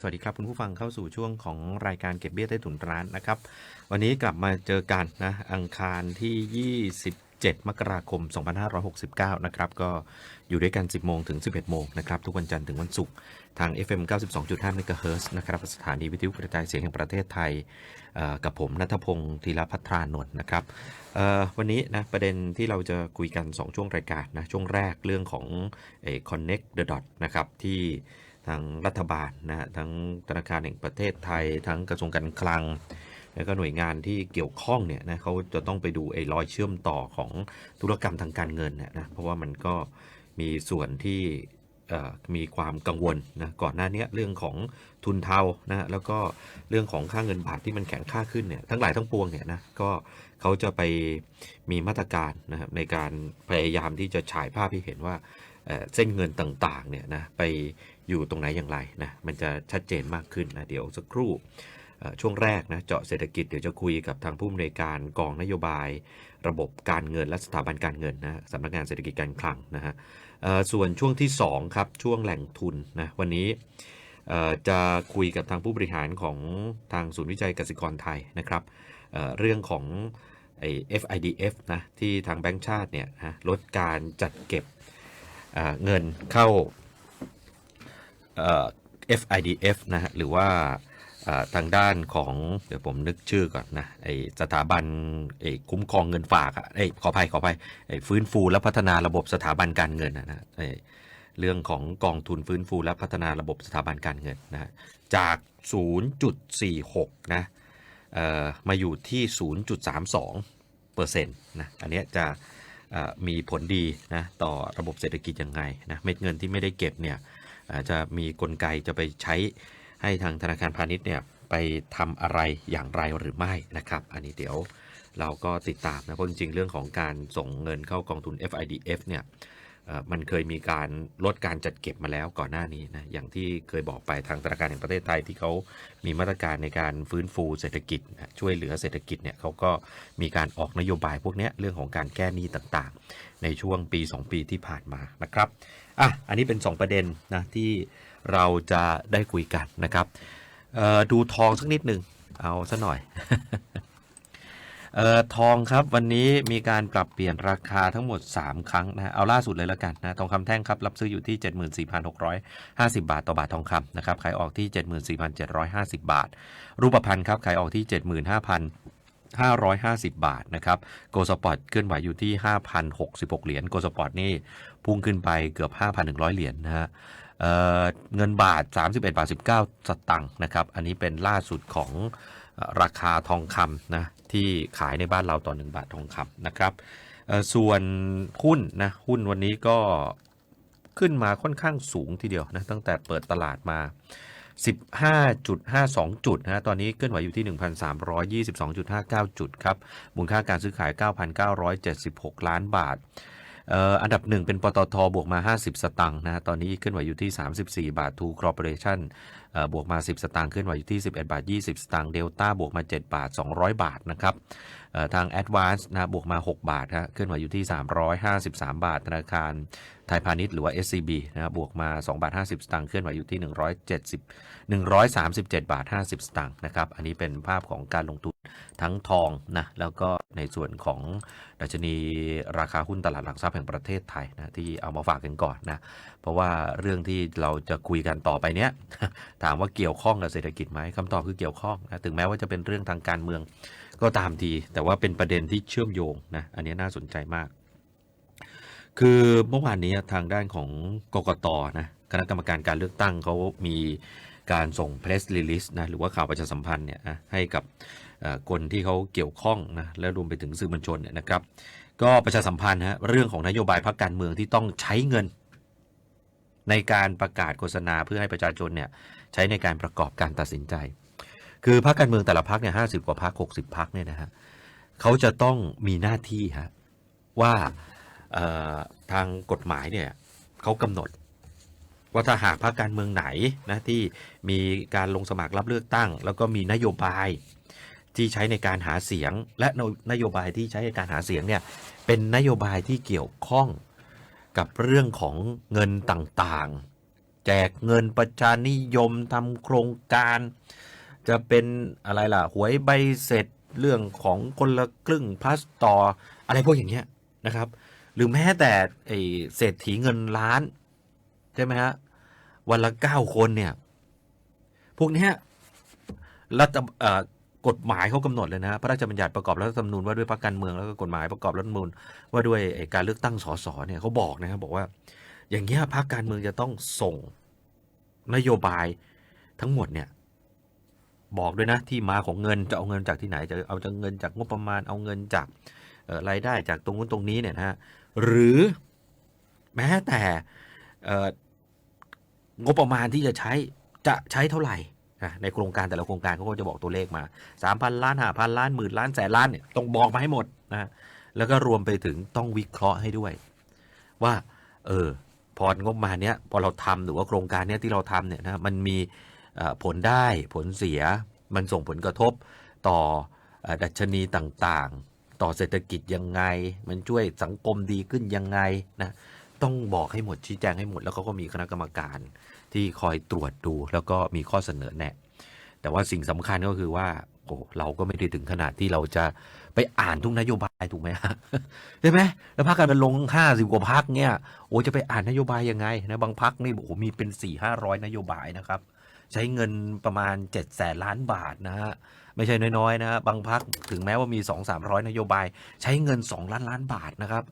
สวัสดีครับคุณผู้ฟังเข้าสู่ช่วงของรายการเก็บเบี้ยใต้ถุนร้านนะครับ วันนี้กลับมาเจอกันนะอังคารที่ 27 มกราคม 2569 นะครับก็อยู่ด้วยกัน 10 โมงถึง 11 โมงนะครับทุกวันจันทร์ถึงวันศุกร์ทาง FM 92.5 MHz นะครับสถานีวิทยุกระจายเสียงแห่งประเทศไทยกับผมนัทพงศ์ธีรพัทรานนท์นะครับวันนี้นะประเด็นที่เราจะคุยกัน 2 ช่วงรายการนะช่วงแรกเรื่องของเอ่อ connect the dot นะครับที่ ทางรัฐบาลนะฮะทั้งธนาคารแห่งประเทศไทย ทั้งกระทรวงการคลัง แล้วก็หน่วยงานที่เกี่ยวข้องเนี่ยนะเขาจะต้องไปดูไอ้รอยเชื่อมต่อของธุรกรรมทางการเงินเนี่ยนะเพราะว่ามันก็มีส่วนที่มีความกังวลนะก่อนหน้านี้เรื่องของทุนเทานะแล้วก็เรื่องของค่าเงินบาทที่มันแข็งค่าขึ้นเนี่ยทั้งหลายทั้งปวงเนี่ยนะก็เขาจะไปมีมาตรการนะครับในการพยายามที่จะฉายภาพให้เห็นว่าเส้นเงินต่างๆเนี่ยนะไป อยู่ตรงไหนอย่างไรนะมันจะชัดเจนมากขึ้นนะเดี๋ยวสักครู่ช่วงแรกนะเจาะเศรษฐกิจเดี๋ยวจะคุยกับทางผู้อำนวยการกองนโยบาย ระบบการเงินและสถาบันการเงินนะสำนักงานเศรษฐกิจการคลังนะฮะส่วนช่วงที่2ครับช่วงแหล่งทุนนะวันนี้จะคุยกับทางผู้บริหารของทางศูนย์วิจัยกสิกรไทยนะครับเเรื่องของไอ้ FIDF นะที่ทางแบงก์ชาติเนี่ยนะลดการจัดเก็บเเงินเข้า FIDF นะฮะหรือว่าทางด้านของเดี๋ยวผมนึกชื่อก่อนนะไอสถาบันไอคุ้มครองเงินฝากอะไอขออภัยขออภัยไอฟื้นฟูและพัฒนาระบบสถาบันการเงินนะนะไอเรื่องของกองทุนฟื้นฟูและพัฒนาระบบสถาบันการเงินนะจาก 0.46 นะเอ่อมาอยู่ที่ 0.32เปอร์เซ็นต์นะอันนี้จะมีผลดีนะต่อระบบเศรษฐกิจยังไงนะเม็ดเงินที่ไม่ได้เก็บเนี่ย อาจจะมีกลไกจะไปใช้ให้ทางธนาคารพาณิชย์เนี่ยไปทำอะไรอย่างไรหรือไม่นะครับ อันนี้เดี๋ยวเราก็ติดตามนะเพราะจริงๆ เรื่องของการส่งเงินเข้ากองทุน FIDF เนี่ยมันเคยมีการลดการจัดเก็บมาแล้วก่อนหน้านี้นะอย่างที่เคยบอกไปทางธนาคารแห่งประเทศไทยที่เขามีมาตรการในการฟื้นฟูเศรษฐกิจนะช่วยเหลือเศรษฐกิจเนี่ยเขาก็มีการออกนโยบายพวกนี้เรื่องของการแก้หนี้ต่างๆ ในช่วงปี 2 ปีที่ผ่านมานะครับ อะอันนี้เป็น 2 ประเด็นนะที่เราจะได้คุยกันนะครับดูทองสักนิดหนึ่งเอาซะหน่อยเอ่อทองครับวันนี้มีการปรับเปลี่ยนราคาทั้งหมด 3 ครั้งนะเอาล่าสุดเลยแล้วกันนะทองคำแท่งครับรับซื้ออยู่ที่ 74,650 บาทต่อบาททองคำนะครับขายออกที่ 74,750 บาท รูปพรรณครับขายออกที่ 75,000 550 บาทนะครับโกลสปอร์ตเคลื่อนไหวอยู่ที่ 5,066 เหรียญโกลสปอร์ตนี่พุ่งขึ้นไปเกือบ 5,100 เหรียญนะฮะเเงินบาท 31 บาท 19 สตังค์นะครับ อันนี้เป็นล่าสุดของราคาทองคำนะที่ขายในบ้านเราต่อ 1 บาททองคำนะครับ ส่วนหุ้นนะหุ้นวันนี้ก็ขึ้นมาค่อนข้างสูงทีเดียวนะตั้งแต่เปิดตลาดมา 15.52 จุดนะฮะตอนนี้เคลื่อนไหวอยู่ที่ 1,322.59 จุดครับมูลค่าการซื้อขาย 9,976 ล้านบาท อันดับหนึ่งเป็นปตทบวกมา 50 สตางค์นะตอนนี้ขึ้นไหวอยู่ที่ 34 บาททูคอร์ปอเรชั่นบวกมา 10 สตางค์ขึ้นไหวอยู่ที่ 11 บาท 20 สตางค์เดลต้าบวกมา 7 บาท 200 บาทนะครับทาง a d v a n c e นะบวกมา 6 บาทฮะเคลื่อนไหวอยู่ที่ 353 บาท ธนาคารไทยพาณิชย์หรือว่า SCB นะบบวกมา2บาท50 สตางค์เคลื่อนไหวอยู่ที่ 170 137 บาท 50 สตางค์นะครับ อันนี้เป็นภาพของการลงทุนทั้งทองนะแล้วก็ในส่วนของดัชนีราคาหุ้นตลาดหลักทรัพย์แห่งประเทศไทยนะที่เอามาฝากกันก่อนนะเพราะว่าเรื่องที่เราจะคุยกันต่อไปเนี้ยถามว่าเกี่ยวข้องกับเศรษฐกิจไหมคำตอบคือเกี่ยวข้องนะถึงแม้ว่าจะเป็นเรื่องทางการเมือง ก็ตามที แต่ว่าเป็นประเด็นที่เชื่อมโยงนะอันนี้น่าสนใจมาก คือเมื่อวานนี้ทางด้านของกกตนะคณะกรรมการการเลือกตั้งเขามีการส่ง press release นะหรือว่าข่าวประชาสัมพันธ์เนี่ยให้กับคนที่เขาเกี่ยวข้องนะและรวมไปถึงสื่อมวลชนเนี่ยนะครับ ก็ประชาสัมพันธ์ฮะเรื่องของนโยบายพรรคการเมืองที่ต้องใช้เงิน ในการประกาศโฆษณาเพื่อให้ประชาชนเนี่ยใช้ในการประกอบการตัดสินใจ คือพรรคการเมืองแต่ละพรรคเนี่ยห้าสิบกว่าพรรคหกสิบพรรคเนี่ยนะฮะเขาจะต้องมีหน้าที่ฮะว่าทางกฎหมายเนี่ยเขากำหนด ว่าถ้าหากพรรคการเมืองไหนนะที่มีการลงสมัครรับเลือกตั้ง แล้วก็มีนโยบายที่ใช้ในการหาเสียง และนนโยบายที่ใช้ในการหาเสียงเนี่ยเป็นนโยบายที่เกี่ยวข้องกับเรื่องของเงินต่างๆ แจกเงินประชานิยมทำโครงการ จะเป็นอะไรล่ะหวยใบเสร็จเรื่องของคนละครึ่งพาสต่ออะไรพวกอย่างเงี้ยนะครับ หรือแม้แต่ไอเศรษฐีเงินล้านใช่ไหมฮะวันละเก้าคนเนี่ยพวกเนี้ยรัฐเอ่อกฎหมายเขากำหนดเลยนะ พระราชบัญญัติประกอบรัฐธรรมนูญว่าด้วยพรรคการเมืองแล้วก็กฎหมายประกอบรัฐธรรมนูญว่าด้วยการเลือกตั้งสสเนี่ยเขาบอกนะครับบอกว่า อย่างเงี้ยพรรคการเมืองจะต้องส่งนโยบายทั้งหมดเนี่ย บอกด้วยนะที่มาของเงินจะเอาเงินจากที่ไหนจะเอาจากเงินจากงบประมาณ เอาเงินจากรายได้จากตรงนู้นตรงนี้เนี่ยนะฮะหรือแม้แต่เงบประมาณที่จะใช้จะใช้เท่าไหร่ในโครงการแต่ละโครงการเขาก็จะบอกตัวเลขมาสามพันล้านห้าพันล้านหมื่นล้านแสนล้านเนี่ยต้องบอกมาให้หมดนะแล้วก็รวมไปถึงต้องวิเคราะห์ให้ด้วย ว่า เออพองบประมาณเนี้ยพอเราทำหรือว่าโครงการเนี้ยที่เราทำเนี่ยนะมันมี ผลได้ผลเสียมันส่งผลกระทบต่อดัชนีต่างๆ ต่อเศรษฐกิจยังไง มันช่วยสังคมดีขึ้นยังไงนะต้องบอกให้หมดชี้แจงให้หมด แล้วเขาก็มีคณะกรรมการที่คอยตรวจดูแล้วก็มีข้อเสนอแนะแต่ว่าสิ่งสำคัญก็คือว่าโอ้เราก็ไม่ได้ถึงขนาดที่เราจะไปอ่านทุกนโยบายถูกไหมฮะใช่ไหมแล้วพักการเมืองลงห้าสิบกว่าพักเนี่ยโอ้จะไปอ่านนโยบายยังไงนะบางพักนี่โอ้โหมีเป็นสี่ห้าร้อยนโยบายนะครับ ใช้เงินประมาณ7จ็ดแสนล้านบาทนะฮะไม่ใช่น้อยๆนะฮะบางพักถึงแม้ว่ามี 2 3 0 0 นโยบาย ใช้เงิน 2 ล้านล้านบาทนะครับ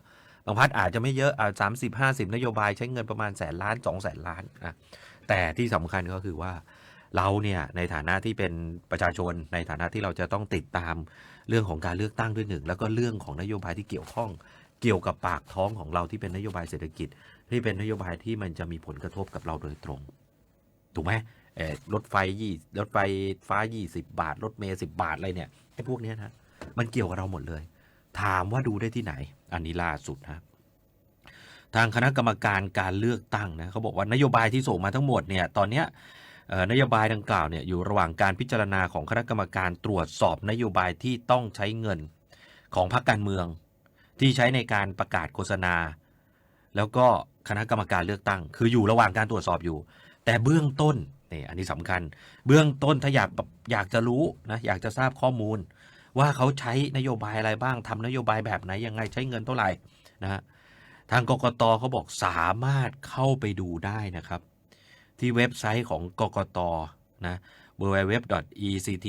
บางพักอาจจะไม่เยอะอาสามสิบห้าสิบนโยบายใช้เงินประมาณแสนล้านสองแสนล้านอะแต่ที่สำคัญก็คือว่าเราเนี่ยในฐานะที่เป็นประชาชนในฐานะที่เราจะต้องติดตามเรื่องของการเลือกตั้งด้วยหนึ่ง แล้วก็เรื่องของนโยบายที่เกี่ยวข้องเกี่ยวกับปากท้องของเราที่เป็นนโยบายเศรษฐกิจ ที่เป็นนโยบายที่มันจะมีผลกระทบกับเราโดยตรง ถูกไหม เออรถไฟยี่รถไฟฟ้า20บาท รถเมล์สิบบาทอะไรเนี่ยไอ้พวกเนี้ยนะมันเกี่ยวกับเราหมดเลย ถามว่าดูได้ที่ไหน อันนี้ล่าสุดนะทางคณะกรรมการการเลือกตั้งนะเขาบอกว่านโยบายที่ส่งมาทั้งหมดเนี่ยตอนเนี้ยนโยบายดังกล่าวเนี่ยอยู่ระหว่างการพิจารณาของคณะกรรมการตรวจสอบนโยบายที่ต้องใช้เงินของพรรคการเมือง ที่ใช้ในการประกาศโฆษณา แล้วก็คณะกรรมการเลือกตั้ง คืออยู่ระหว่างการตรวจสอบอยู่ แต่เบื้องต้น นี่อันนี้สำคัญ เบื้องต้นถ้าอยากแบบอยากจะรู้นะอยากจะทราบข้อมูล ว่าเขาใช้นโยบายอะไรบ้างทำนโยบายแบบไหนยังไงใช้เงินเท่าไหร่นะฮะทางกกตเขาบอกสามารถเข้าไปดูได้นะครับ ที่เว็บไซต์ของกกตนะ www.ect.go.th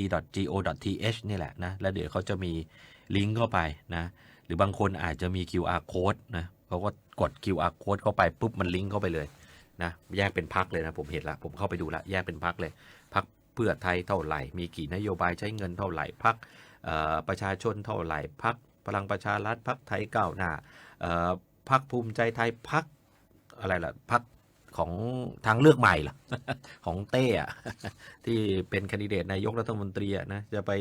นี่แหละนะแล้วเดี๋ยวเขาจะมีลิงก์เข้าไปนะหรือบางคนอาจจะมี QR code นะเขาก็กด QR code เข้าไปปุ๊บมันลิงก์เข้าไปเลย นะแยกเป็นพักเลยนะผมเห็นละผมเข้าไปดูละแยกเป็นพักเลยพักเพื่อไทยเท่าไหร่ มีกี่นโยบายใช้เงินเท่าไหร่พักประชาชนเท่าไหร่พักพลังประชารัฐพักไทยก้าวหน้าพักภูมิใจไทยพักอะไรล่ะพักของทางเลือกใหม่ล่ะของเต้อะที่เป็นคนดิเดตนายกรัฐมนตรีนะจะไป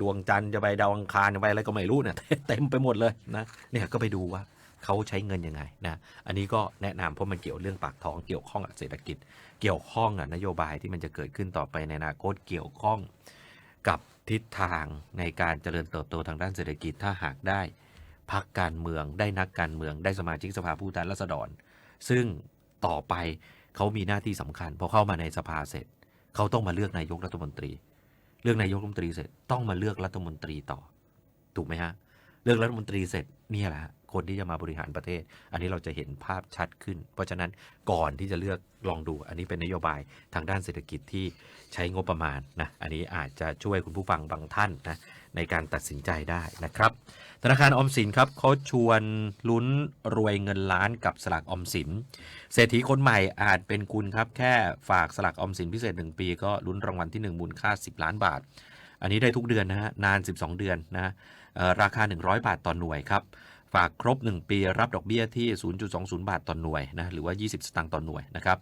ดวงจันทร์จะไปดาวอังคารจะไปอะไรก็ไม่รู้เนี่ยเต็มไปหมดเลยนะเนี่ยก็ไปดูว่า เขาใช้เงินยังไงนะอันนี้ก็แนะนำเพราะมันเกี่ยวเรื่องปากท้องเกี่ยวข้องกับเศรษฐกิจ เกี่ยวข้องกับนโยบายที่มันจะเกิดขึ้นต่อไปในอนาคตเกี่ยวข้องกับทิศทางในการเจริญเติบโตทางด้านเศรษฐกิจถ้าหากได้พักการเมืองได้นักการเมืองได้สมาชิกสภาผู้แทนราษฎร ซึ่งต่อไปเขามีหน้าที่สำคัญพอเข้ามาในสภาเสร็จเขาต้องมาเลือกนายกรัฐมนตรี เลือกนายกรัฐมนตรีเสร็จต้องมาเลือกรัฐมนตรีต่อ ถูกไหมฮะ เลือกรัฐมนตรีเสร็จนี่แหละฮะ คนที่จะมาบริหารประเทศ อันนี้เราจะเห็นภาพชัดขึ้น เพราะฉะนั้นก่อนที่จะเลือกลองดู อันนี้เป็นนโยบายทางด้านเศรษฐกิจที่ใช้งบประมาณนะอันนี้อาจจะช่วยคุณผู้ฟังบางท่านนะในการตัดสินใจได้นะครับ ธนาคารออมสินครับเขาชวนลุ้นรวยเงินล้านกับสลากออมสิน เศรษฐีคนใหม่อาจเป็นคุณครับแค่ฝากสลากออมสินพิเศษ 1 ปี ก็ลุ้นรางวัลที่ 1 มูลค่า 10 ล้านบาท อันนี้ได้ทุกเดือนนะฮะนาน 12 เดือนนะราคา 100 บาทต่อหน่วยครับ ฝากครบ 1 ปีรับดอกเบี้ยที่ 0.20 บาทต่อหน่วยนะหรือว่า 20 สตางค์ต่อหน่วยนะครับ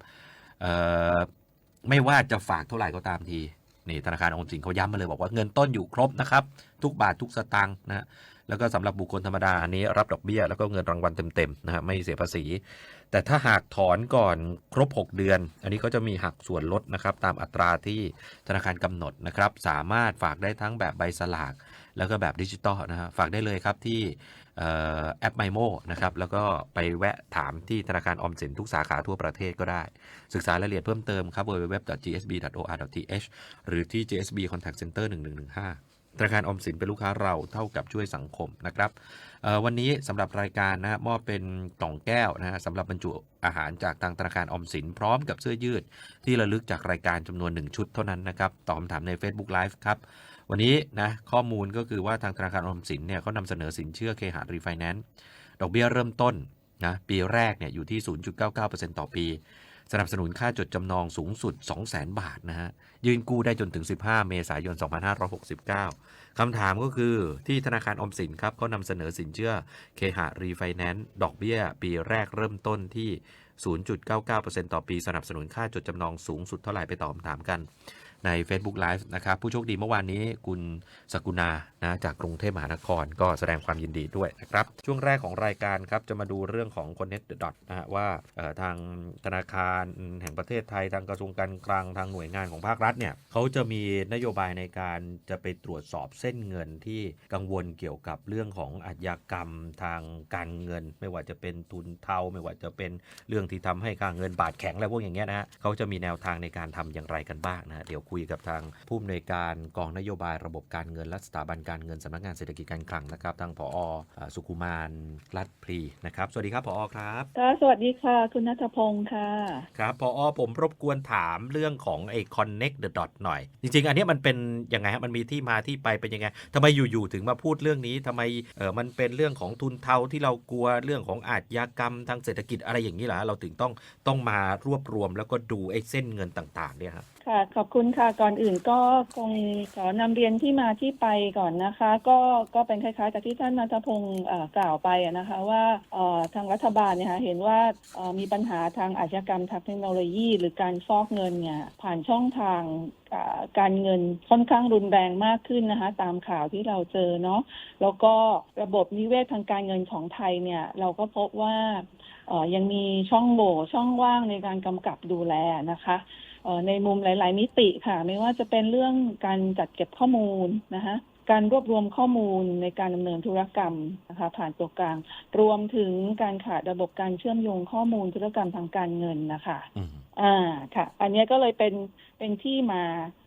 ไม่ว่าจะฝากเท่าไหร่ก็ตามทีนี่ธนาคารออมสินเขาย้ำมาเลยบอกว่าเงินต้นอยู่ครบนะครับ ทุกบาททุกสตางค์นะแล้วก็สำหรับบุคคลธรรมดาอันนี้รับดอกเบี้ย แล้วก็เงินรางวัลเต็มๆนะฮะไม่เสียภาษี แต่ถ้าหากถอนก่อนครบ 6 เดือน อันนี้ก็จะมีหักส่วนลดนะครับตามอัตราที่ธนาคารกำหนดนะครับสามารถฝากได้ทั้งแบบใบสลาก แล้วก็แบบดิจิตอลนะฮะฝากได้เลยครับที่ ออแอป MyMo นะครับ แล้วก็ไปแวะถามที่ธนาคารออมสินทุกสาขาทั่วประเทศก็ได้ ศึกษารายละเอียดเพิ่มเติมครับ www.gsb.or.th หรือที่ GSB Contact Center 1115ธนาคารออมสินเป็นลูกค้าเราเท่ากับช่วยสังคมนะครับวันนี้สำหรับรายการนะมอบเป็นกล่องแก้วนะสำหรับบรรจุอาหารจากทางธนาคารออมสินพร้อมกับเสื้อยืด ที่ระลึกจากรายการจำนวน 1 ชุดเท่านั้นนะครับตอบคำถามใน Facebook Live ครับ วันนี้นะข้อมูลก็คือว่าทางธนาคารออมสินเนี่ยเขานำเสนอสินเชื่อเคหะรีไฟแนนซ์ดอกเบี้ยเริ่มต้นนะปีแรกเนี่ยอยู่ที่ 0.99%ต่อปี สนับสนุนค่าจดจำนองสูงสุด 200,000 บาทนะฮะยืนกู้ได้จนถึง 15 เมษายน 2569 คำถามก็คือที่ธนาคารออมสินครับเขานำเสนอสินเชื่อเคหะรีไฟแนนซ์ดอกเบี้ย ปีแรกเริ่มต้นที่ 0.99%ต่อปี สนับสนุนค่าจดจำนองสูงสุดเท่าไหร่ไปตอบคำถามกัน ใน Facebook Live นะครับ ผู้โชคดีเมื่อวานนี้คุณสกุณานะจากกรุงเทพมหานครก็แสดงความยินดีด้วยนะครับ ช่วงแรกของรายการครับ จะมาดูเรื่องของ Connect the Dot นะฮะว่าทางธนาคารแห่งประเทศไทยทางกระทรวงการคลังทางหน่วยงานของภาครัฐเนี่ยเขาจะมีนโยบายในการจะไปตรวจสอบเส้นเงินที่กังวลเกี่ยวกับเรื่องของอาชญากรรมทางการเงิน ไม่ว่าจะเป็นทุนเทาไม่ว่าจะเป็นเรื่องที่ทำให้ค่าเงินบาทแข็งอะไรพวกอย่างเงี้ยนะฮะเขาจะมีแนวทางในการทำอย่างไรกันบ้างนะฮะเดี๋ยวคุยกับทางผู้อำนวยการกองนโยบายระบบการเงินและสถาบันการเงินสำนักงานเศรษฐกิจการคลังนะครับ ทางผออ่าสุขุมานรัตพลีนะครับ สวัสดีครับผอครับค่ะสวัสดีค่ะ คุณนัทพงศ์ค่ะครับพอผมรบกวนถามเรื่องของไอ้ connect the dot หน่อย จริง ๆ อันเนี้ยมันเป็นยังไงฮะมันมีที่มาที่ไปเป็นยังไงทำไมอยู่ๆถึงมาพูดเรื่องนี้ทำไมเออมันเป็นเรื่องของทุนเทาที่เรากลัวเรื่องของอาชญากรรมทางเศรษฐกิจอะไรอย่างนี้เหรอเราถึงต้องต้องมารวบรวมแล้วก็ดูไอ้เส้นเงินต่างๆเนี่ยครับค่ะขอบคุณค่ะ ก่อนอื่นก็คงขอนำเรียนที่มาที่ไปก่อนนะคะ ก็ก็เป็นคล้ายๆกับที่ท่านนัทพงศ์เอ่อกล่าวไปอะนะคะ ว่าเอ่อทางรัฐบาลเนี่ยค่ะเห็นว่าเอ่อมีปัญหาทางอาชญากรรมทางเทคโนโลยี หรือการฟอกเงินเนี่ยผ่านช่องทางอ่าการเงินค่อนข้างรุนแรงมากขึ้นนะคะ ตามข่าวที่เราเจอเนาะแล้วก็ระบบนิเวศทางการเงินของไทยเนี่ย เราก็พบว่าเอ่อยังมีช่องโหว่ช่องว่างในการกำกับดูแลนะคะ ในมุมหลาย ๆ มิติค่ะ ไม่ว่าจะเป็นเรื่องการจัดเก็บข้อมูลนะคะการรวบรวมข้อมูลในการดำเนินธุรกรรมนะคะผ่านตัวกลาง รวมถึงการขาดระบบการเชื่อมโยงข้อมูลธุรกรรมทางการเงินนะคะอืมอ่าค่ะ อันเนี้ยก็เลยเป็นเป็นที่มา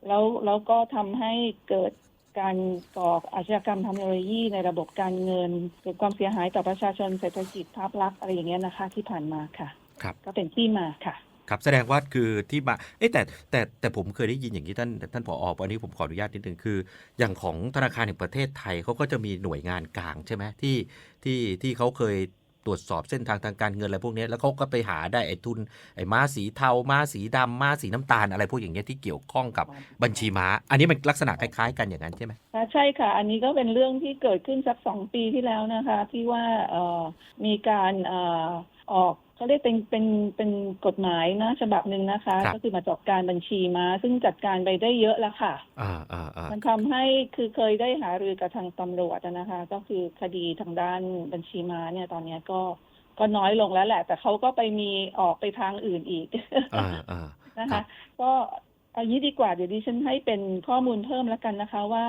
แล้วแล้วก็ทำให้เกิดการก่ออาชญากรรมทางเทคโนโลยีในระบบการเงินเกิดความเสียหายต่อประชาชนเศรษฐกิจภาพลักษณ์อะไรอย่างเงี้ยนะคะ ที่ผ่านมาค่ะครับก็เป็นที่มาค่ะ ครับแสดงว่าคือที่มาเอ๊ะแต่แต่แต่ผมเคยได้ยินอย่างนี้ท่านท่านผออันนี้ผมขออนุญาตนิดนึงคือ อย่างของธนาคารแห่งประเทศไทยเขาก็จะมีหน่วยงานกลางใช่ไหมที่ที่ที่เขาเคยตรวจสอบเส้นทางทางการเงินอะไรพวกเนี้ยแล้วเขาก็ไปหาได้ไอ้ทุนไอ้ม้าสีเทาม้าสีดำม้าสีน้ำตาลอะไรพวกอย่างเงี้ยที่เกี่ยวข้องกับบัญชีม้า อันนี้มันลักษณะคล้ายๆ กันอย่างนั้นใช่ไหมค่ะใช่ค่ะ อันนี้ก็เป็นเรื่องที่เกิดขึ้นสักสองปีที่แล้วนะคะ ที่ว่าเอ่อมีการเอ่อออก เขาเรียกเป็นเป็นเป็นกฎหมายนะ ฉบับหนึ่งนะคะ ครับก็คือมาจัดการบัญชีมา ซึ่งจัดการไปได้เยอะแล้วค่ะอ่าอ่าอ่ามันทำให้คือเคยได้หารือกับทางตำรวจนะคะ ก็คือคดีทางด้านบัญชีมาเนี่ยตอนเนี้ยก็ก็น้อยลงแล้วแหละ แต่เขาก็ไปมีออกไปทางอื่นอีก อ่าอ่า นะครัคะบ ก็เอางี้ดีกว่าเดี๋ยวดิฉันให้เป็นข้อมูลเพิ่มแล้วกันนะคะว่า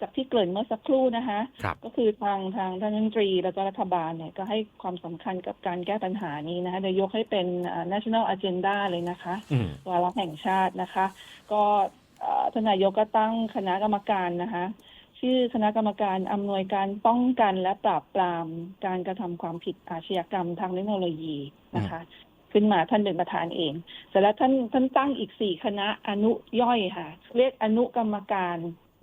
จากที่เกริ่นเมื่อสักครู่นะคะ ครับ ก็คือทางทางท่านรัฐมนตรีแล้วก็รัฐบาลเนี่ยก็ให้ความสำคัญกับการแก้ปัญหานี้นะคะโดยยกให้เป็นอ่า national agenda เลยนะคะ อืม วาระแห่งชาตินะคะ ก็เอ่อท่านนายกก็ตั้งคณะกรรมการนะคะ ชื่อคณะกรรมการอำนวยการป้องกันและปราบปรามการกระทำความผิดอาชญากรรมทางเทคโนโลยีนะคะ ขึ้นมาท่านเป็นประธานเองเสร็จแล้วท่านท่านตั้งอีกสี่คณะอนุย่อยค่ะ เรียกอนุกรรมการ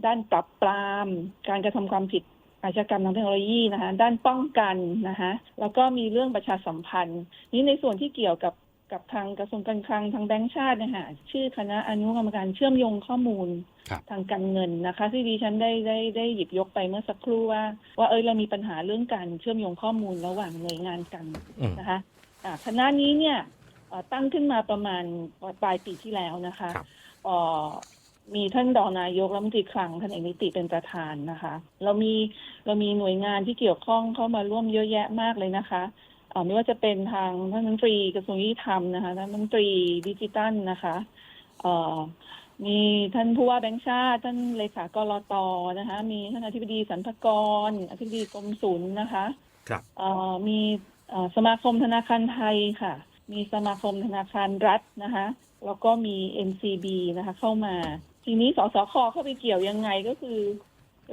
ด้านปราบปราม การกระทำความผิดอาชญากรรมทางเทคโนโลยีนะคะด้านป้องกันนะคะแล้วก็มีเรื่องประชาสัมพันธ์ นี่ในส่วนที่เกี่ยวกับกับทางกระทรวงการคลังทางแบงก์ชาติเนี่ยค่ะชื่อคณะอนุกรรมการเชื่อมโยงข้อมูลครับทางการเงินนะคะ ที่ดิฉันได้ได้ได้หยิบยกไปเมื่อสักครู่ว่า ว่าเอยเรามีปัญหาเรื่องการเชื่อมโยงข้อมูลระหว่างหน่วยงานกันอืมนะคะอ่าคณะนี้เนี่ยเอ่อตั้งขึ้นมาประมาณปลายปีที่แล้วนะคะครับเอ่อ มีท่านรองนายกรัฐมนตรีคลังท่านเอกนิติเป็นประธานนะคะ เรามีเรามีหน่วยงานที่เกี่ยวข้องเข้ามาร่วมเยอะแยะมากเลยนะคะเอ่อไม่ว่าจะเป็นทางท่านรัฐมนตรีกระทรวงยุติธรรมนะคะท่านรัฐมนตรีดิจิตัลนะคะเอ่อมีท่านผู้ว่าแบงค์ชาติ ท่านเลขากรตนะคะ มีท่านอธิบดีสรรพากร อธิบดีกรมศุลนะคะครับเอ่อมีเอ่อสมาคมธนาคารไทยค่ะ มีสมาคมธนาคารรัฐนะคะ แล้วก็มี NCB นะคะ เข้ามา ทีนี้สสคเข้าไปเกี่ยวยังไงก็คือ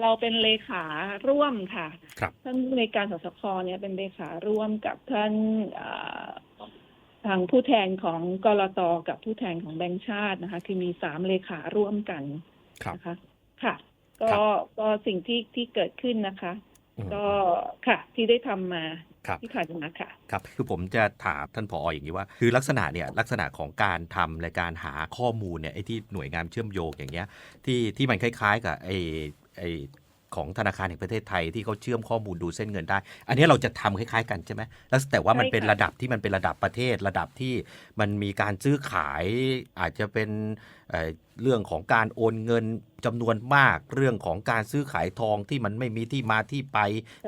เราเป็นเลขาร่วมค่ะครับท่านในการสสคเนี่ยเป็นเลขาร่วมกับท่านเอ่อทางผู้แทนของกรตกับผู้แทนของแบงก์ชาตินะคะ คือมีสามเลขาร่วมกันครับนะคะ ค่ะ ก็ครับก็สิ่งที่ที่เกิดขึ้นนะคะอืมก็ค่ะที่ได้ทำมาครับ ที่ผ่านมาค่ะครับคือผมจะถามท่านผออย่างนี้ว่า คือลักษณะเนี่ยลักษณะของการทำและการหาข้อมูลเนี่ยไอ้ที่หน่วยงานเชื่อมโยงอย่างเงี้ยที่ที่มันคล้ายๆ กับไอ้ไอ้ ของธนาคารแห่งประเทศไทยที่เขาเชื่อมข้อมูลดูเส้นเงินได้ อันนี้เราจะทำคล้ายๆกันใช่ไหมแล้วแต่ว่ามันใช่ค่ะเป็นระดับที่มันเป็นระดับประเทศ ระดับที่มันมีการซื้อขายอาจจะเป็นเอ่อเรื่องของการโอนเงินจำนวนมากเรื่องของการซื้อขายทองที่มันไม่มีที่มาที่ไป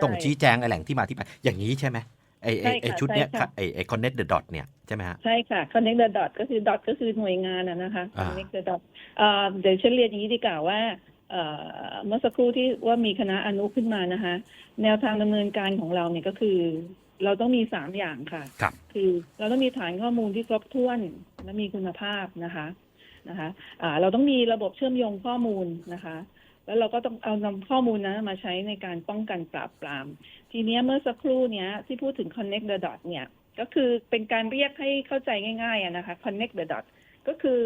ต้องชี้แจงไอ้แหล่งที่มาที่ไป อย่างนี้ใช่ไหมไอ้ไอ้ไอ้ใช่ค่ะชุดเนี้ยใช่ค่ะไอ้ไอ้ connect the dot เนี่ยใช่ไหมฮะใช่ค่ะ connect the dot ก็คือ dot ก็คือหน่วยงานอะนะคะอ่า connect the dot เอ่อเดี๋ยวฉันเรียนอย่างนี้ดีกว่าว่า เอ่อเมื่อสักครู่ที่ว่ามีคณะอนุขึ้นมานะคะ แนวทางดำเนินการของเราเนี่ยก็คือ เราต้องมีสามอย่างค่ะครับคือเราต้องมีฐานข้อมูลที่ครบถ้วนและมีคุณภาพนะคะนะคะอ่าเราต้องมีระบบเชื่อมโยงข้อมูลนะคะ แล้วเราก็ต้องเอานำข้อมูลนั้นมาใช้ในการป้องกันปราบปราม ทีเนี้ยเมื่อสักครู่เนี้ยที่พูดถึง connect the dot เนี่ย ก็คือเป็นการเรียกให้เข้าใจง่ายๆอะนะคะ connect the dot ก็คือ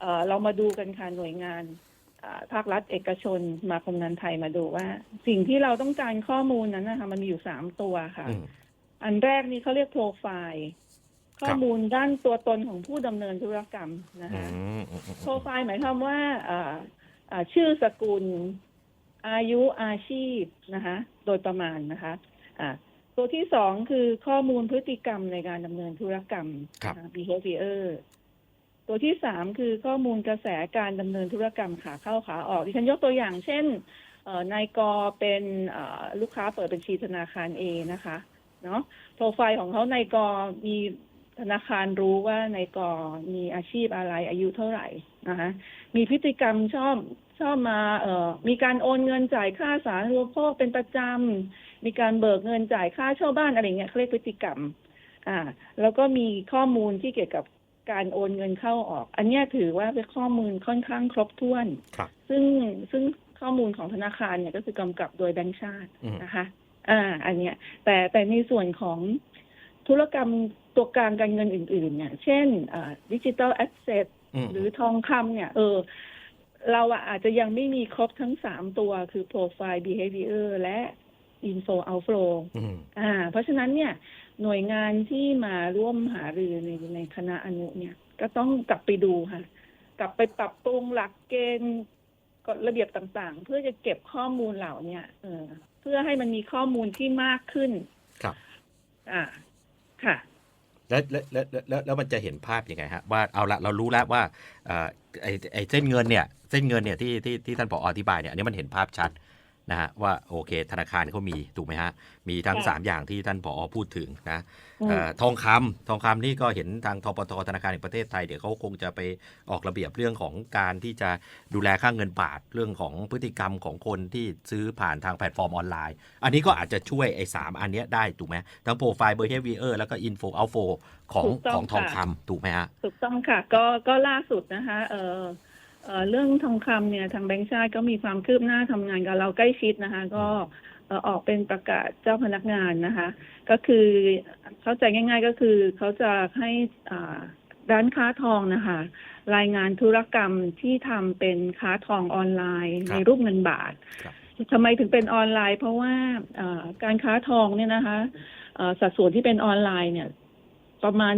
เอ่อเรามาดูกันค่ะหน่วยงานอ่า ภาครัฐเอกชนสมาคมนันไทยมาดูว่า สิ่งที่เราต้องการข้อมูลนั้นนะคะมันมีอยู่สามตัวค่ะอืมอันแรกนี่เขาเรียกโปรไฟล์ข้อมูลด้านตัวตนของผู้ดำเนินธุรกรรมนะอืคะมอืมอืมโปรไฟล์หมายความว่าอ่าอ่าชื่อสกุล อายุอาชีพนะคะ โดยประมาณนะคะอ่าตัวที่สองคือข้อมูลพฤติกรรมในการดำเนินธุรกรรมนะคะ behavior ตัวที่สามคือข้อมูลกระแสการดำเนินธุรกรรมขาเข้าขาออกดิฉันยกตัวอย่างเช่นนายกเป็นลูกค้าเปิดบัญชีธนาคาร A นะคะเนาะโปรไฟล์ของเขานายกมีธนาคารรู้ว่านายกมีอาชีพอะไรอายุเท่าไหร่นะคะมีพฤติกรรมชอบชอบมาเอ่อมีการโอนเงินจ่ายค่าสาธารณูปโภคเป็นประจำมีการเบิกเงินจ่ายค่าเช่าบ้านอะไรเงี้ยเขาเรียกพฤติกรรม อ่า แล้วก็มีข้อมูลที่เกี่ยวกับ การโอนเงินเข้าออก อันเนี้ยถือว่าเป็นข้อมูลค่อนข้างครบถ้วนครับซึ่งซึ่งข้อมูลของธนาคารเนี่ยก็คือกำกับโดยแบงก์ชาติอืมนะคะ อ่า อันเนี้ย แต่แต่ในส่วนของธุรกรรมตัวกลางการเงินอื่น ๆ เนี่ย เช่นดิจิ t a ลแอสเซทมหรือทองคำเนี่ย เออ เราอะอาจจะยังไม่มีครบทั้งสามตัวคือ profile behavior และ info outflow อืมอ่า เพราะฉะนั้นเนี่ย หน่วยงานที่มาร่วมหารือในในคณะอนุเนี่ย ก็ต้องกลับไปดูค่ะ กลับไปปรับปรุงหลักเกณฑ์กฎระเบียบต่างๆ เพื่อจะเก็บข้อมูลเหล่าเนี้ยเออเพื่อให้มันมีข้อมูลที่มากขึ้น ครับ อ่า ค่ะ แล้วแล้วแล้วแล้วแล้วมันจะเห็นภาพยังไงฮะว่าเอาละเรารู้แล้วว่าเอ่อไอ้ไอ้เส้นเงินเนี่ย เส้นเงินเนี่ยที่ที่ที่ท่านผออธิบายเนี่ยอันนี้มันเห็นภาพชัด นะฮะว่าโอเค ธนาคารเขามีถูกไหมฮะ มีทั้งค่ะสามอย่างที่ท่านผอพูดถึงนะอืมเอ่อทองคำทองคำนี่ก็เห็นทางทปตธนาคารแห่งประเทศไทยเดี๋ยวเขาคงจะไปออกระเบียบเรื่องของการที่จะดูแลค่าเงินบาทเรื่องของพฤติกรรมของคนที่ซื้อผ่านทางแพลตฟอร์มออนไลน์ อันนี้ก็อาจจะช่วยไอ้สามอันเนี้ยได้ถูกไหมทั้งโปรไฟล์เบอร์เฮฟวีเออร์แล้วก็อินโฟเอาโฟของถูกต้องของทองค่ะคำถูกไหมฮะถูกต้องค่ะ ก็ก็ล่าสุดนะคะเออ เออเรื่องทองคำเนี่ยทางแบงก์ชาติก็มีความคืบหน้าทำงานกับเราใกล้ชิดนะคะ ก็เอ่อออกเป็นประกาศเจ้าพนักงานนะคะ ก็คือเข้าใจง่าย ๆ ก็คือเขาจะให้อ่าร้านค้าทองนะคะ รายงานธุรกรรมที่ทำเป็นค้าทองออนไลน์ครับในรูปเงินบาทครับทำไมถึงเป็นออนไลน์ เพราะว่าเอ่อการค้าทองเนี่ยนะคะเอ่อสัดส่วนที่เป็นออนไลน์เนี่ย ประมาณ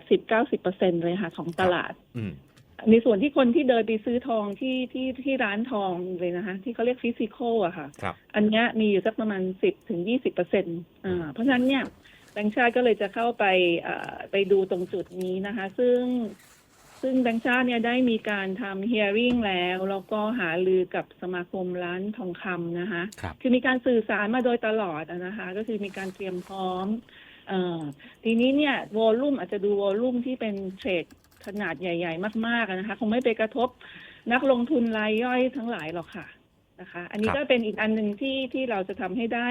80-90%เลยค่ะ ของตลาดอืม ในส่วนที่คนที่เดินไปซื้อทองที่ที่ที่ร้านทองเลยนะคะ ที่เขาเรียกฟิสิกอลอะค่ะ ครับ อันเนี้ยมีอยู่สักประมาณสิบถึงยี่สิบเปอร์เซ็นต์อ่าเพราะฉะนั้นเนี่ยแบงค์ชาติก็เลยจะเข้าไปอ่าไปดูตรงจุดนี้นะคะ ซึ่งซึ่งแบงค์ชาติเนี่ยได้มีการทำ hearing แล้ว แล้วก็หารือกับสมาคมร้านทองคำนะคะครับคือมีการสื่อสารมาโดยตลอดอะนะคะ ก็คือมีการเตรียมพร้อมเอ่อทีนี้เนี่ยวอลลุ่มอาจจะดูวอลลุ่มที่เป็นเทรด ขนาดใหญ่ ๆ มากๆอะนะคะ คงไม่ไปกระทบนักลงทุนรายย่อยทั้งหลายหรอกค่ะนะคะ อันนี้ครับก็เป็นอีกอันหนึ่งที่ที่เราจะทำให้ได้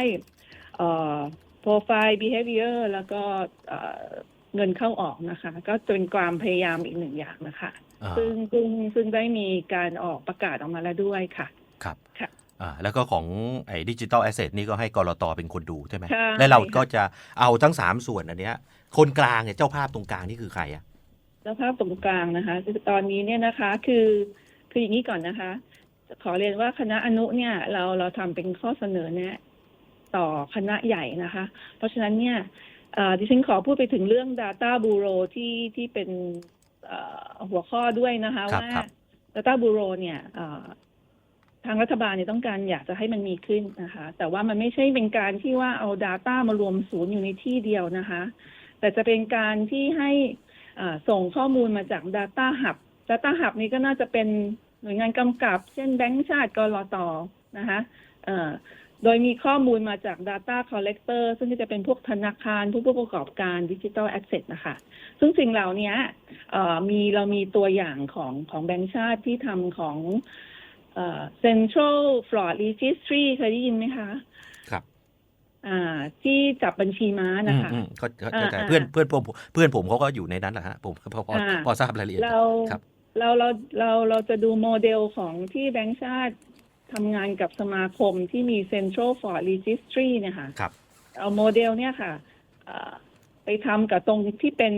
เอ่อ profile behavior แล้วก็เอ่อเงินเข้าออกนะคะ ก็เป็นความพยายามอีกหนึ่งอย่างนะคะอ่าซึ่งซึ่งซึ่งได้มีการออกประกาศออกมาแล้วด้วยค่ะ ครับค่ะอ่าแล้วก็ของไอ้ดิจิตอลแอสเซทนี่ก็ให้กรตเป็นคนดูใช่ไหมใช่และเราค่ะก็จะเอาทั้ง 3 ส่วนอันเนี้ย คนกลางเนี่ยเจ้าภาพตรงกลางนี่คือใครอะ เจ้าภาพตรงกลางนะคะคือตอนนี้เนี่ยนะคะคือคืออย่างนี้ก่อนนะคะ ขอเรียนว่าคณะอนุเนี่ย เราเราทำเป็นข้อเสนอแนะต่อคณะใหญ่นะคะ เพราะฉะนั้นเนี่ยเอ่อดิฉันขอพูดไปถึงเรื่อง Data Bureau ที่ที่เป็นเอ่อหัวข้อด้วยนะคะครับว่าครับ Data Bureau เนี่ยเอ่อทางรัฐบาลเนี่ยต้องการอยากจะให้มันมีขึ้นนะคะ แต่ว่ามันไม่ใช่เป็นการที่ว่าเอา Data มารวมศูนย์อยู่ในที่เดียวนะคะ แต่จะเป็นการที่ให้อ่า ส่งข้อมูลมาจาก Data Hub Data Hub นี้ก็น่าจะเป็นหน่วยงานกำกับ เช่นแบงก์ชาติกรอตนะคะโดยมีข้อมูลมาจาก Data Collector ซึ่งก็จะเป็นพวกธนาคาร ผู้ประกอบการ Digital Asset นะคะ ซึ่งสิ่งเหล่านี้มีเรามีตัวอย่างของของแบงก์ชาติที่ทำของเอ่อ Central Fraud Registry เคยได้ยินไหมคะ ที่จับบัญชีม้านะคะอืมอืมก็ก็เข้าใจอ่าเพื่อนเพื่อนผมเพื่อนผมเขาก็อยู่ในนั้นแหละฮะผมพอพออ่าพอทราบรายละเอียดเราครับเราเราเราเราจะดูโมเดลของที่แบงก์ชาติทำงานกับสมาคมที่มี Central Fraud Registry เนี่ยค่ะครับเอาโมเดลเนี่ยค่ะเอ่อไปทำกับตรงที่เป็น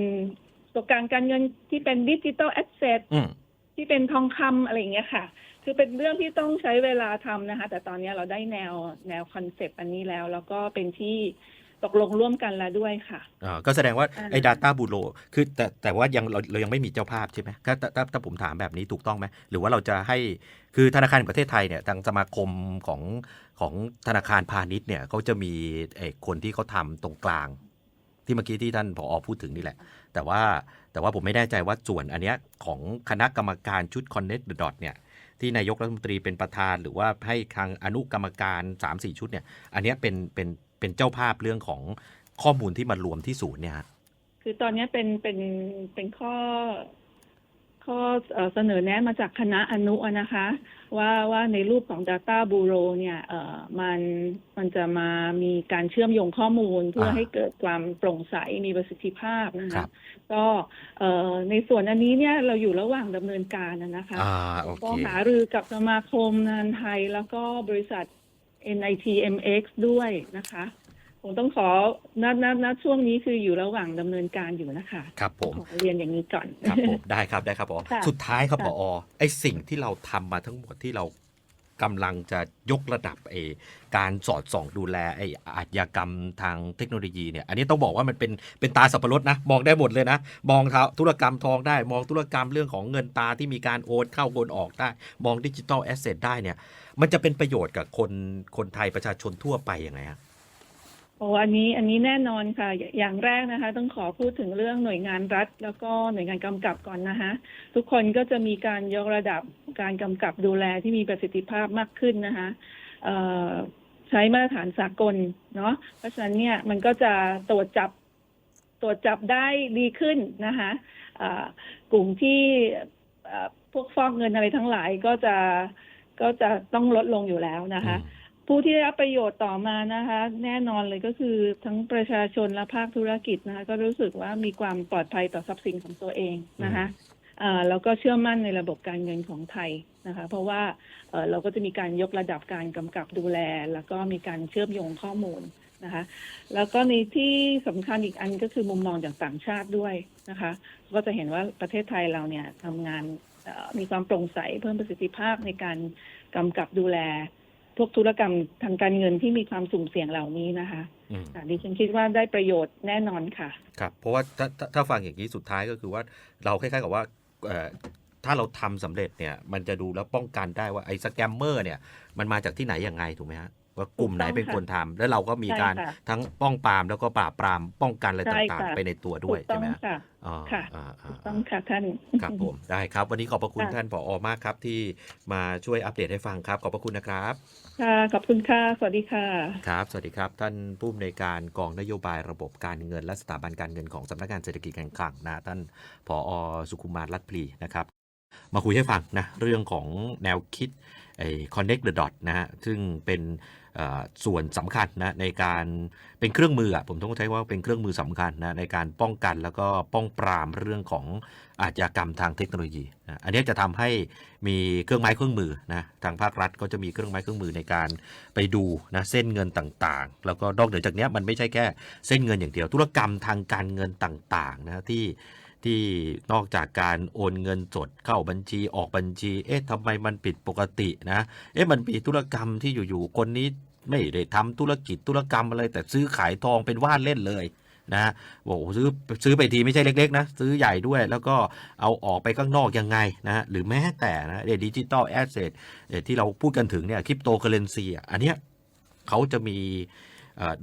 ตัวกลางการเงินที่เป็นดิจิ t a ลแอสเซทอืมที่เป็นทองคำอะไรอย่างเงี้ยค่ะ คือเป็นเรื่องที่ต้องใช้เวลาทำนะคะ แต่ตอนนี้เราได้แนวแนวคอนเซปต์อันนี้แล้ว แล้วก็เป็นที่ตกลงร่วมกันแล้วด้วยค่ะอ่าก็แสดงว่าอ่าไอ้ Data Bureau คือแต่แต่ว่ายังเราเรายังไม่มีเจ้าภาพใช่ไหมถ้าถ้าถ้าถ้าผมถามแบบนี้ถูกต้องไหมหรือว่าเราจะให้คือธนาคารแห่งประเทศไทยเนี่ยทางสมาคมของของธนาคารพาณิชย์เนี่ยเขาจะมีไอ้คนที่เขาทำตรงกลาง ที่เมื่อกี้ที่ท่านผอพูดถึงนี่แหละ แต่ว่าแต่ว่าผมไม่แน่ใจว่าส่วนอันเนี้ยของคณะกรรมการชุด Connect the Dot เนี่ย ที่นายกรัฐมนตรีเป็นประธาน หรือว่าให้ทางอนุกรรมการ3-4ชุดเนี่ย อันนี้เป็นเป็นเป็นเจ้าภาพเรื่องของข้อมูลที่มารวมที่ศูนย์เนี่ยคือตอนนี้เป็นเป็นเป็นข้อ ข้อเอ่อเสนอแนะมาจากคณะอนุอะนะคะ ว่าว่าในรูปของ Data Bureau เนี่ยเอ่อมันมันจะมามีการเชื่อมโยงข้อมูลเพื่ออ่าให้เกิดความโปร่งใสมีประสิทธิภาพนะครัคะบ ก็เอ่อในส่วนอันนี้เนี่ยเราอยู่ระหว่างดำเนินการนะนะคะ อ่าโอก็เค หารือกับสมาคมนานไทยแล้วก็บริษัท NITMX ด้วยนะคะ ผมต้องขอนัดนัดนัดช่วงนี้คืออยู่ระหว่างดำเนินการอยู่นะคะครับผมขอเรียนอย่างนี้ก่อนครับผมได้ครับได้ครับผอค่ะสุดท้ายครับค่ะผอไอสิ่งที่เราทำมาทั้งหมดที่เรากำลังจะยกระดับเออการสอดส่องดูแลไออาชญากรรมทางเทคโนโลยีเนี่ยอันนี้ต้องบอกว่ามันเป็นเป็นตาสับปะรดนะ มองได้หมดเลยนะ มองธุรกรรมทองได้ มองธุรกรรมเรื่องของเงินตาที่มีการโอนเข้าโอนออกได้ มองดิจิ t a ลแอสเซทได้เนี่ย มันจะเป็นประโยชน์กับคนคนไทยประชาชนทั่วไปยังไงฮะ โอ้อันนี้อันนี้แน่นอนค่ะ อย่างแรกนะคะ ต้องขอพูดถึงเรื่องหน่วยงานรัฐ แล้วก็หน่วยงานกำกับก่อนนะคะทุกคนก็จะมีการยกระดับการกำกับดูแลที่มีประสิทธิภาพมากขึ้นนะคะใช้มาตรฐานสากลเนาะเพราะฉะนั้นเนี่ยมันก็จะตรวจจับตรวจจับได้ดีขึ้นนะคะกลุ่มที่พวกฟอกเงินอะไรทั้งหลายก็จะก็จะต้องลดลงอยู่แล้วนะคะ ผู้ที่ได้รับประโยชน์ต่อมานะคะ แน่นอนเลยก็คือทั้งประชาชนและภาคธุรกิจนะคะ ก็รู้สึกว่ามีความปลอดภัยต่อทรัพย์สินของตัวเองนะคะอ่าแล้วก็เชื่อมั่นในระบบการเงินของไทยนะคะ เพราะว่าเราก็จะมีการยกระดับการกำกับดูแล แล้วก็มีการเชื่อมโยงข้อมูลนะคะ แล้วก็ในที่สำคัญอีกอันก็คือมุมมองจากต่างชาติด้วยนะคะ ก็จะเห็นว่าประเทศไทยเราเนี่ยทำงานมีความโปร่งใสเพิ่มประสิทธิภาพในการกำกับดูแล พวกธุรกรรมทางการเงินที่มีความสุ่มเสี่ยงเหล่านี้นะคะอืมอะดิฉันคิดว่าได้ประโยชน์แน่นอนค่ะ ครับ เพราะว่าถ้าถ้าถ้าฟังอย่างนี้สุดท้ายก็คือว่าเราคล้ายๆกับว่าเอ่อถ้าเราทำสำเร็จเนี่ย มันจะดูแล้วป้องกันได้ว่าไอ้สแกมเมอร์เนี่ย มันมาจากที่ไหนยังไงถูกไหมฮะ ว่ากลุ่มไหนถูกต้องเป็นคนทำแล้วเราก็มีใช่การค่ะทั้งป้องปรามแล้วก็ปราบปรามป้องกันอะไรใช่ต่างค่ะๆไปในตัวด้ถูวยกต้ใช่องไหมฮะค่ะอ๋อค่ะอ่าอ่าถูกต้องค่ะท่านครับผมได้ครับ วันนี้ขอบพระคุณค่ะท่านผอมากครับ ที่มาช่วยอัปเดตให้ฟังครับ ขอบพระคุณนะครับค่ะขอบคุณค่ะสวัสดีค่ะครับ สวัสดีครับ ท่านผู้อำนวยการกองนโยบายระบบการเงิน และสถาบันการเงินของสำนักงานเศรษฐกิจการคลังนะท่านผอสุขุมารลัดพลีนะครับ มาคุยให้ฟังนะเรื่องของแนวคิดไอ้ connect the dot นะฮะซึ่งเป็นเอ่อ ส่วนสำคัญนะในการเป็นเครื่องมือผมต้องใช้ว่าเป็นเครื่องมือสำคัญนะในการป้องกันแล้วก็ป้องปรามเรื่องของอาชญากรรมทางเทคโนโลยี อันนี้จะทำให้มีเครื่องไม้เครื่องมือนะทางภาครัฐก็จะมีเครื่องไม้เครื่องมือในการไปดูนะเส้นเงินต่างๆ แล้วก็นอกเหนือจากนี้มันไม่ใช่แค่เส้นเงินอย่างเดียว ธุรกรรมทางการเงินต่างๆนะที่ ที่นอกจากการโอนเงินสดเข้าบัญชีออกบัญชี เอ๊ะทำไมมันผิดปกตินะ เอ๊ะมันมีธุรกรรมที่อยู่ๆคนนี้ไม่ได้ทำธุรกิจธุรกรรมอะไร แต่ซื้อขายทองเป็นว่านเล่นเลยนะบอกโอ้ซื้อซื้อไปทีไม่ใช่เล็ก ๆ นะ ซื้อใหญ่ด้วยแล้วก็เอาออกไปข้างนอกยังไงนะฮะหรือแม้แต่นะดิจิตอลแอสเซทที่เราพูดกันถึงเนี่ยคริปโตเคอเรนซีอันเนี้ยเขาจะมี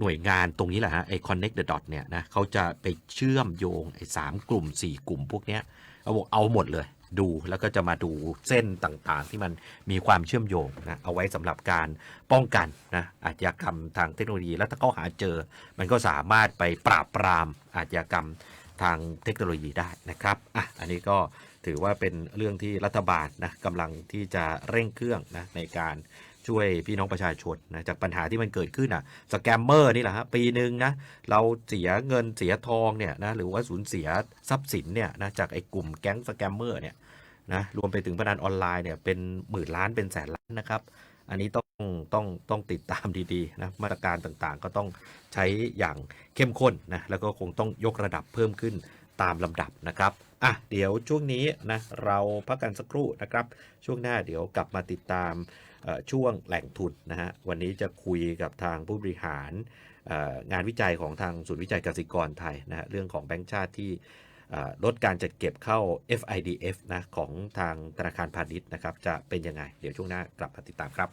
หน่วยงานตรงนี้แหละฮะไอ้ connect the dot เนี่ยนะเขาจะไปเชื่อมโยงไอ้สามกลุ่ม 4 กลุ่มพวกเนี้ยเอาบอกเอาหมดเลย ดูแล้วก็จะมาดูเส้นต่างๆ ที่มันมีความเชื่อมโยงนะเอาไว้สำหรับการป้องกันนะอาชญากรรมทางเทคโนโลยี แล้วถ้าเขาหาเจอ มันก็สามารถไปปราบปรามอาชญากรรมทางเทคโนโลยีได้นะครับอะอันนี้ก็ถือว่าเป็นเรื่องที่รัฐบาลนะกำลังที่จะเร่งเครื่องนะในการ ช่วยพี่น้องประชาชนนะจากปัญหาที่มันเกิดขึ้นอะสแกมเมอร์นี่แหละฮะปีหนึ่งนะเราเสียเงินเสียทองเนี่ยนะหรือว่าสูญเสียทรัพย์สินเนี่ยนะจากไอ้กลุ่มแก๊งสแกมเมอร์เนี่ยนะรวมไปถึงพนันออนไลน์เนี่ยเป็นหมื่นล้านเป็นแสนล้านนะครับ อันนี้ต้องต้องต้องติดตามดีๆนะมาตรการต่างๆ ก็ต้องใช้อย่างเข้มข้นนะแล้วก็คงต้องยกระดับเพิ่มขึ้นตามลำดับนะครับอะเดี๋ยวช่วงนี้นะเราพักกันสักครู่นะครับ ช่วงหน้าเดี๋ยวกลับมาติดตาม ช่วงแหล่งทุนนะฮะวันนี้จะคุยกับทางผู้บริหารงานวิจัยของทางศูนย์วิจัยกสิกรไทยนะฮะเรื่องของแบงก์ชาติที่ลดการจัดเก็บเข้า FIDF นะของทางธนาคารพาณิชย์นะครับจะเป็นยังไง เดี๋ยวช่วงหน้ากลับมาติดตามครับ